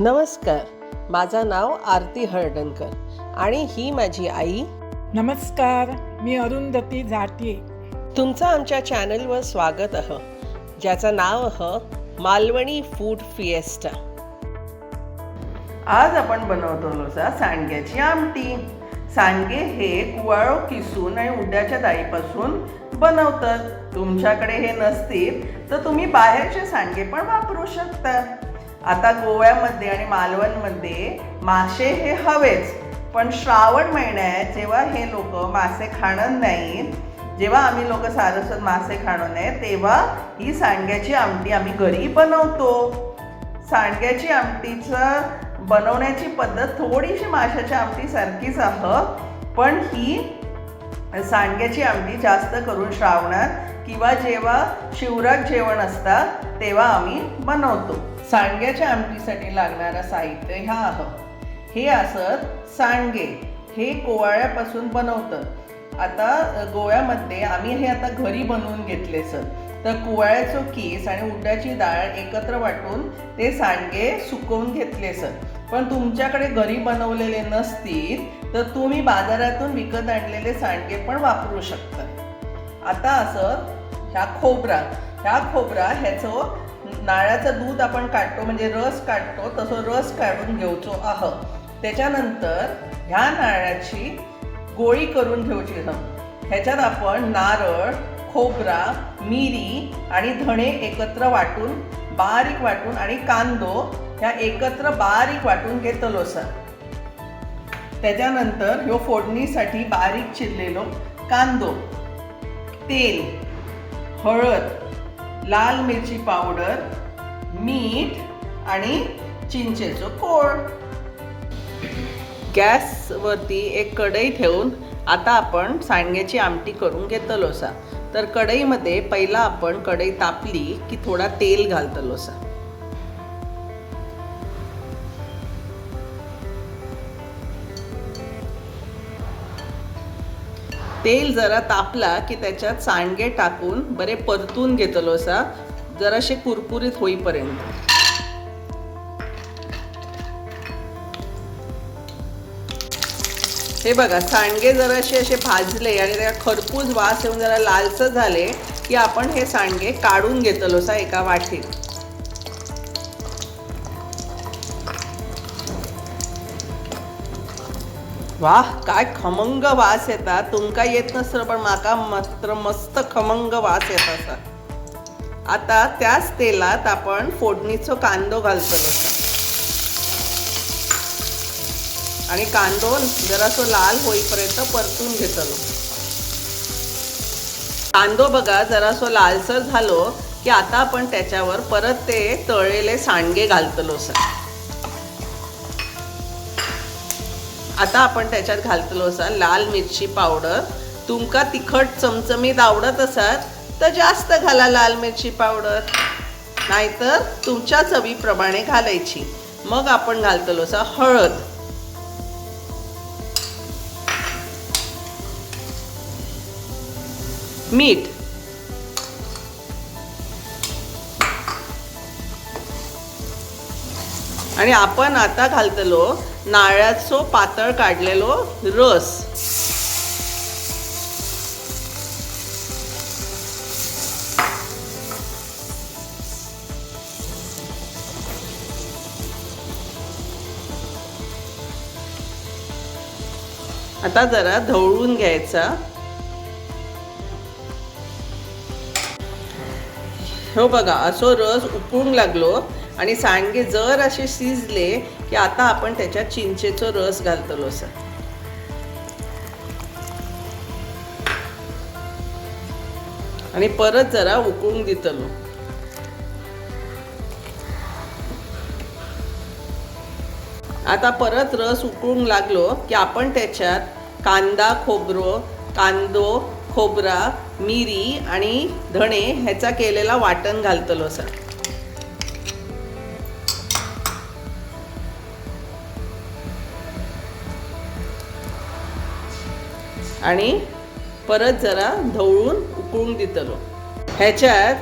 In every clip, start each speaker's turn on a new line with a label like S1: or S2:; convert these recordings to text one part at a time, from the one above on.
S1: नमस्कार. माझं नाव आरती हळदणकर आणि ही माझी आई.
S2: नमस्कार मी अरुंधती झाटे
S1: तुमचं आमच्या चॅनलवर स्वागत आहे ज्याचं नाव आहे मालवणी फूड फिएस्टा. आज आपण बनवतो लोसा सांडग्याची आमटी. सांडगे हे कुवाळो किसून आणि उड्याच्या डाळीपासून बनवतात. तुमच्याकडे हे नसतील तर तुम्ही बाहेरचे सांडगे पण वापरू शकता. आता गोव्यामध्ये आणि मालवणमध्ये मासे हे हवेच. पण श्रावण महिन्यात जेव्हा हे लोक मासे खाणं नाहीत जेव्हा आम्ही लोक सारस्वत मासे खाणं नाही तेव्हा ही सांडग्याची आमटी आम्ही घरी बनवतो. सांडग्याची आमटीचं बनवण्याची पद्धत थोडीशी माशाच्या आमटीसारखीच आहे पण ही सांडग्याची आमटी जास्त करून श्रावणात किंवा जेव्हा शिवराक जेवण असतात तेव्हा आम्ही बनवतो. सांडग्याच्या आमटीसाठी लागणारं साहित्य ह्या आह. हे असत सांडगे हे कोवाळ्यापासून बनवतं. आता गोव्यामध्ये आम्ही हे आता घरी बनवून घेतले सर. तर कुवाळ्याचो केस आणि उड्डाची डाळ एकत्र वाटून ते सांडगे सुकवून घेतले सर. पण तुमच्याकडे घरी बनवलेले नसतील तर तुम्ही बाजारातून विकत आणलेले सांडगे पण वापरू शकता. आता असं ह्या खोबरा. ह्या खोबरा ह्याचं नाळ्याचं दूध आपण काढतो म्हणजे रस काढतो तसं रस काढून घेवचो आह. त्याच्यानंतर ह्या नारळाची गोळी करून घेऊची हं ह्याच्यात आपण नारळ खोबरा मिरी आणि धणे एकत्र वाटून बारीक वाटून आणि कांदो ह्या एकत्र बारीक वाटून घेतलो सर. त्याच्यानंतर ह्यो फोडणीसाठी बारीक चिरलेलो कांदो. तेल हळद लाल मिरची पावडर मीठ आणि चिंचेचो कोळ. गॅसवरती एक कढई ठेवून आता आपण सांडग्याची आमटी करून घेतलो सा तर कढईमध्ये पहिला आपण कढई तापली की थोडा तेल घालतलो तेल जरा तापला की त्याच्यात सांडगे टाकून बरे परतून घेतलो असा जराशे कुरकुरीत होईपर्यंत. हे बघा सांडगे जराशे असे भाजले आणि त्या खरपूस वास येऊन जरा लालसर झाले की आपण हे सांडगे काढून घेतलोसा एका वाटीत. वाह काय खमंग वास येता. तुमका येत नसतं पण माका मात्र मस्त खमंग वास येत असा. आता त्याच तेलात आपण फोडणीचो कांदो घालतलो आणि कांदो जरासो लाल होईपर्यंत परतून घेतलो. कांदो बघा जरासो लालसर झालो की आता आपण त्याच्यावर परत ते तळलेले सांडगे घालतलो सर. आता आपण त्याच्यात घालतलो असा लाल मिरची पावडर. तुमका तिखट चमचमीत आवडत असाल तर जास्त घाला लाल मिरची पावडर. नाहीतर तुमच्या चवीप्रमाणे घालायची. मग आपण घालतलो असा हळद. मीठ. आणि आपण आता घालतलो नारळाचो पातळ काढलेलो रस. आता जरा ढवळून घ्यायचा. हो बघा असो रस उकळून लागलो आणि सांडगे जर असे शिजले की आता आपण त्याच्यात चिंचेचो रस घालतलो असं आणि परत जरा उकळून दितलो आता परत रस उकळून लागलो की आपण त्याच्यात कांदा खोबरो कांदो खोबरा मिरी आणि धणे ह्याचा केलेला वाटण घालतलो सर आणि परत जरा ढवळून उकळून दितलो ह्याच्यात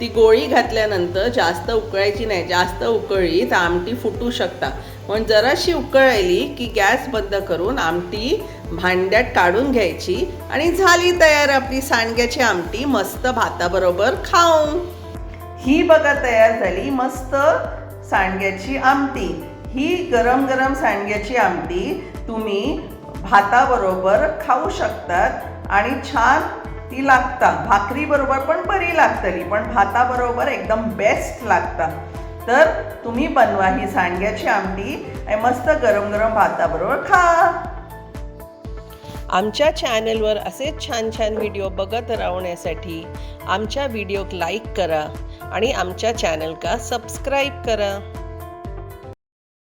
S1: ती गोळी घातल्यानंतर जास्त उकळायची नाही. जास्त उकळली तर आमटी फुटू शकता. पण जराशी उकळली की गॅस बंद करून आमटी भांड्यात काढून घ्यायची आणि झाली तयार आपली सांडग्याची आमटी. मस्त भाताबरोबर खाऊन. ही बघा तयार झाली मस्त सांडग्याची आमटी. ही गरम गरम सांडग्याची आमटी तुम्ही भाताबरोबर खाऊ शकतात आणि छान ती लागता भाकरीबरोबर पण बरी लागतली पण भाताबरोबर एकदम बेस्ट लागता तर तुम्ही बनवा ही सांडग्याची आमटी आणि मस्त गरम गरम भाताबरोबर खा. आमच्या चॅनलवर असेच छान छान व्हिडिओ बघत राहण्यासाठी आमच्या व्हिडिओक लाईक करा आणि आमच्या चॅनल का सबस्क्राईब करा.